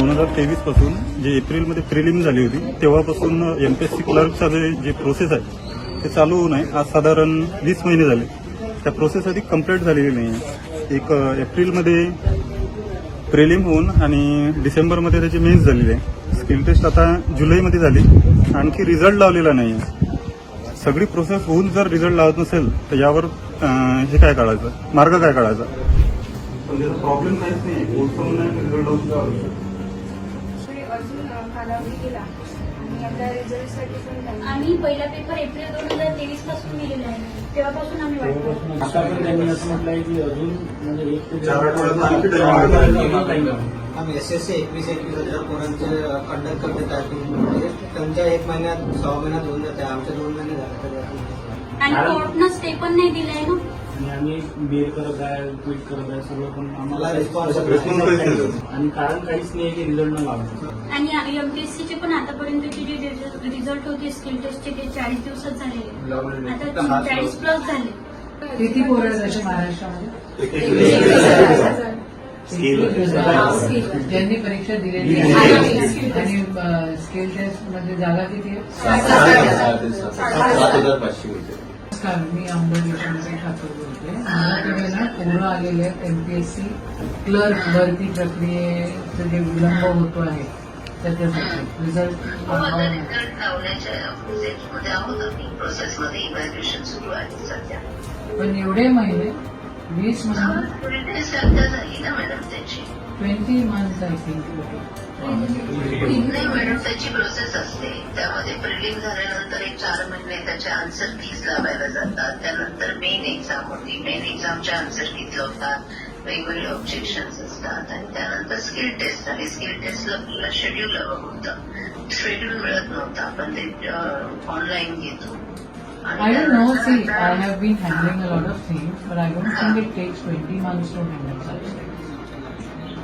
दोन हजार तेवीसपासून जे एप्रिलमध्ये प्रिलिम झाली होती तेव्हापासून एम पी एस सी क्लर्कचा जे जे प्रोसेस आहे ते चालू होऊन आहे. आज साधारण वीस महिने झाले. त्या प्रोसेस आधी कंप्लीट झालेली नाही आहे एक एप्रिलमध्ये प्रिलिम होऊन आणि डिसेंबरमध्ये त्याची मेन्स झालेली आहे. स्किल टेस्ट आता जुलैमध्ये झाली. आणखी रिझल्ट लावलेला नाही आहे सगळी प्रोसेस होऊन जर रिझल्ट लावत नसेल तर यावर हे काय काढायचं? मार्ग काय काढायचा? प्रॉब्लेम काहीच नाही रिझल्ट लावून अजून अ, कालावधी गेला. आणि आपल्या रिझल्टसाठी पण time आम्ही पहिला पेपर एप्रिल दोन हजार तेवीसपासून दिलेला आहे. तेव्हापासून आम्ही वाट बघतो. आता पण त्यांनी असं म्हटलंय की अजून म्हणजे एक ते चार आठवड्यात आणखी time. आम्ही एस एस सी एकवीस एकवीस हजार पोरांचे कंडक्ट करते टायपिंग म्हणजे त्यांच्या एक महिन्यात सहा महिन्यात होऊन जाते. आमचे दोन महिने झाले तरी अजून आणि कोर्टनं स्टे पण नाही दिलाय ना? आणि आम्ही बेर करत आहे ट्विट करत आहे सगळं पण आम्हाला मला झाला. आणि कारण काहीच नाही की रिझल्ट न आणि एमपीएससीचे पण आतापर्यंतचे जे रिझल्ट होते स्किल टेस्टचे ते चाळीस दिवसात झालेले आता चाळीस प्लस झाले. किती पोरं असे महाराष्ट्रामध्ये. ज्यांनी परीक्षा दिलेली आहे. आणि स्किल टेस्टमध्ये जागा किती आहे? नमस्कार मी यशवंत ठाकूर बोलते माझ्याकडे ना पोरं आलेले आहेत एमपीएससी क्लर्क भरती प्रक्रियेचा जे विलंब होतो आहे त्याच्यासाठी रिझल्ट हो रिझल्ट पण एवढे महिने वीस महिने ट्वेंटी मंथ आय थिंक नाही मॅडम त्याची प्रोसेस असते. त्यामध्ये प्रिलिम झाल्यानंतर एक चार महिने त्याच्या आन्सर कीज लावायला जातात. त्यानंतर मेन एक्झाम होती. मेन एक्झामच्या आन्सर कीज लावतात वेगवेगळे ऑब्जेक्शन्स असतात. आणि त्यानंतर स्किल टेस्ट आणि स्किल टेस्टला आपल्याला शेड्यूल हवं होतं. शेड्यूल मिळत नव्हतं. आपण ते ऑनलाईन घेतो. I don't know. See, I have been handling a lot of things, but I don't think it takes 20 months to handle such things.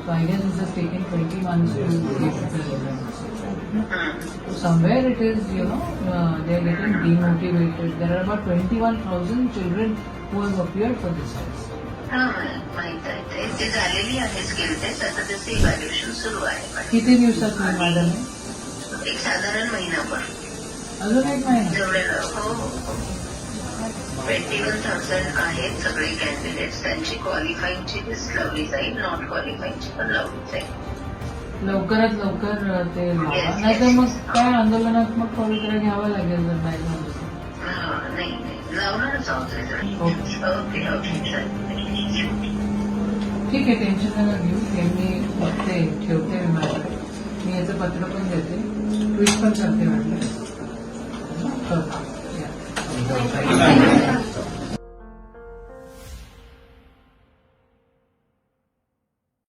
So I guess this has taken 20 months to get the results. हं. Somewhere it is, you know, uh, they're getting demotivated. There are about 21,000 children who have appeared for this test. हा माहित आहे ते ते झालेली आहे skill taste आता त्याचं इव्हॅल्युएशन सुरू आहे किती दिवसात होईल मॅडम एक साधारण महिनाभर अजून एक महिना जेवढे हो ट्वेंटी वन थाउजंड आहेत सगळे कॅन्डिडेट्स त्यांची क्वालिफाईंगची लिस्ट लावली जाईल. नॉट क्वालिफाईंगची पण लावली जाईल. लवकरात लवकर ते नाहीतर yes. मग काय आंदोलनात्मक पवित्रा घ्यावं लागेल जर नाही झालं तर. नाही नाही. लावणारच. ओके. ओके ठीक आहे टेन्शन नका घेऊ. हे मी बघते ठेवते मी माझ्याकडे. मी याचं पत्र पण देते. ट्विट पण करते वाटलं करते